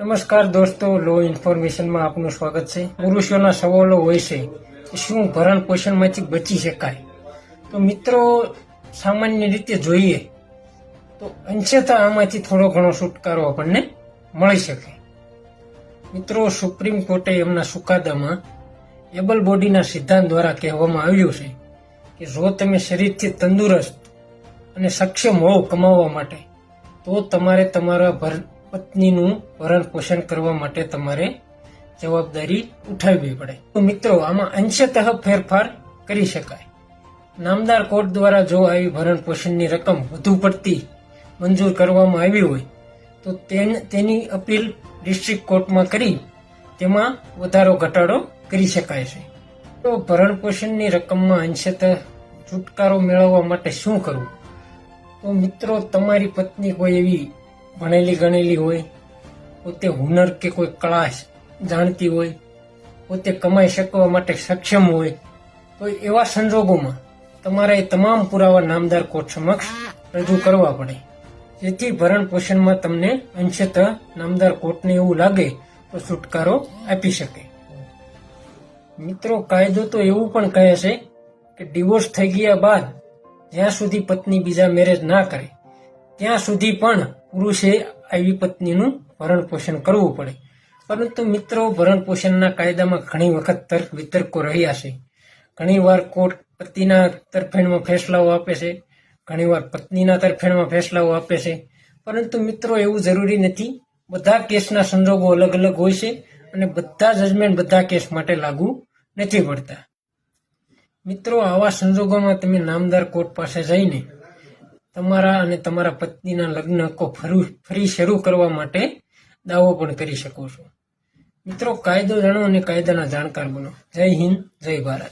નમસ્કાર દોસ્તો લો ઇન્ફોર્મેશનમાં આપનું સ્વાગત છે. પુરુષોના સવાલો હોય છે, શું ભરણ પોષણમાંથી બચી શકાય? તો મિત્રો, સામાન્ય રીતે જોઈએ, તો અંશતા આમાંથી થોડો ઘણો છુટકારો આપણને મળી શકે. મિત્રો સુપ્રીમ કોર્ટે એમના ચુકાદામાં એબલ બોડીના સિદ્ધાંત દ્વારા કહેવામાં આવ્યું છે કે જો તમે શરીરથી તંદુરસ્ત અને સક્ષમ હોવ કમાવવા માટે, તો તમારે તમારા ભર- પત્નીનું ભરણ પોષણ કરવા માટે તમારે જવાબદારી ઉઠાવવી પડે. તો મિત્રો, આમાં અંશતઃ ફેરફાર કરી શકાય. નામદાર કોર્ટ દ્વારા જો આવી ભરણ પોષણની રકમ વધુ પડતી મંજૂર કરવામાં આવી હોય, તો તેન- અપીલ ડિસ્ટ્રિક્ટ કોર્ટમાં કરી તેમાં વધારો ઘટાડો કરી શકાય છે. તો ભરણ પોષણની રકમમાં અંશતઃ છુટકારો મેળવવા માટે શું કરવું? તો મિત્રો, તમારી પત્ની કોઈ એવી ભણેલી ગણેલી હોય, પોતે હુનર કે કોઈ કળા જાણતી હોય, પોતે કમાઈ શકવા માટે સક્ષમ હોય, તો એવા સંજોગોમાં તમારે એ તમામ પુરાવા નામદાર કોર્ટ સમક્ષ રજૂ કરવા પડે. જેથી ભરણ પોષણમાં તમને અંશત નામદાર કોર્ટને એવું લાગે તો છુટકારો આપી શકે. મિત્રો, કાયદો તો એવું પણ કહે છે કે ડિવોર્સ થઈ ગયા બાદ જ્યાં સુધી પત્ની બીજા મેરેજ ના કરે, ત્યાં સુધી પણ પુરુષે આવી પત્નીનું ભરણ પોષણ કરવું પડે. પરંતુ મિત્રો ભરણ પોષણના કાયદામાં ઘણી વખત તર્ક વિતર્કો રહ્યા છે. ઘણીવાર કોર્ટ પતિના તરફેણમાં ફેસલાઓ આપે છે. ઘણીવાર પત્નીના તરફેણમાં ફેસલાઓ આપે છે. પરંતુ મિત્રો, એવું જરૂરી નથી. બધા કેસના સંજોગો અલગ અલગ હોય છે અને બધા જજમેન્ટ બધા કેસ માટે લાગુ નથી પડતા. મિત્રો, આવા સંજોગોમાં તમે નામદાર કોર્ટ પાસે જઈને તમારા અને તમારા પત્નીના લગ્ન હક્કો ફરી શરૂ કરવા માટે દાવો પણ કરી શકો છો. મિત્રો, કાયદો જાણો અને કાયદાના જાણકાર બનો. જય હિન્દ, જય ભારત.